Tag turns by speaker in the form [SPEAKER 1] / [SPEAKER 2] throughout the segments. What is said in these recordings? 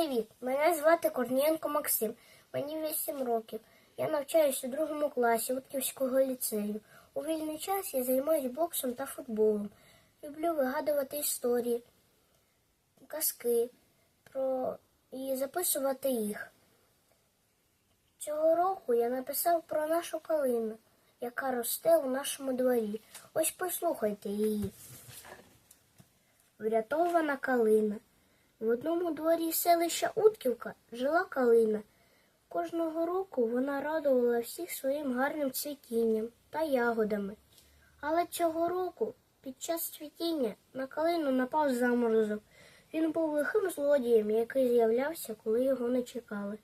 [SPEAKER 1] привіт! Мене звати Корнієнко Максим. Мені 8 років. Я навчаюся у другому класі Утківського ліцею. У вільний час я займаюся боксом та футболом. Люблю вигадувати історії, казки про... і записувати їх. Цього року я написав про нашу калину, яка росте у нашому дворі. Ось послухайте її. Врятована калина. В одному дворі селища Утківка жила калина. Кожного року вона радувала всіх своїм гарним цвітінням та ягодами. Але цього року, під час цвітіння, на калину напав заморозок. Він був лихим злодієм, який з'являвся, коли його не чекали.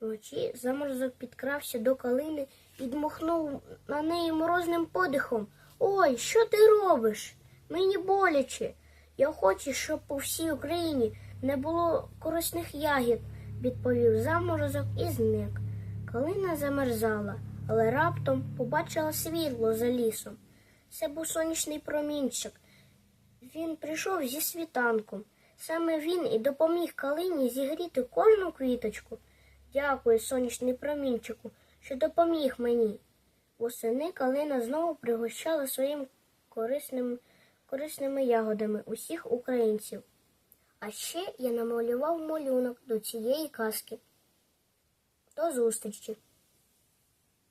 [SPEAKER 1] Вночі заморозок підкрався до калини і дмухнув на неї морозним подихом. Ой, що ти робиш? Мені боляче. Я хочу, щоб по всій Україні не було корисних ягід, відповів заморозок і зник. Калина замерзала, але раптом побачила світло за лісом. Це був сонячний промінчик. Він прийшов зі світанком. Саме він і допоміг калині зігріти кожну квіточку. Дякую, сонячний промінчику, що допоміг мені. Восени калина знову пригощала своїм корисним, корисними ягодами усіх українців. А ще я намалював малюнок до цієї казки. До зустрічі!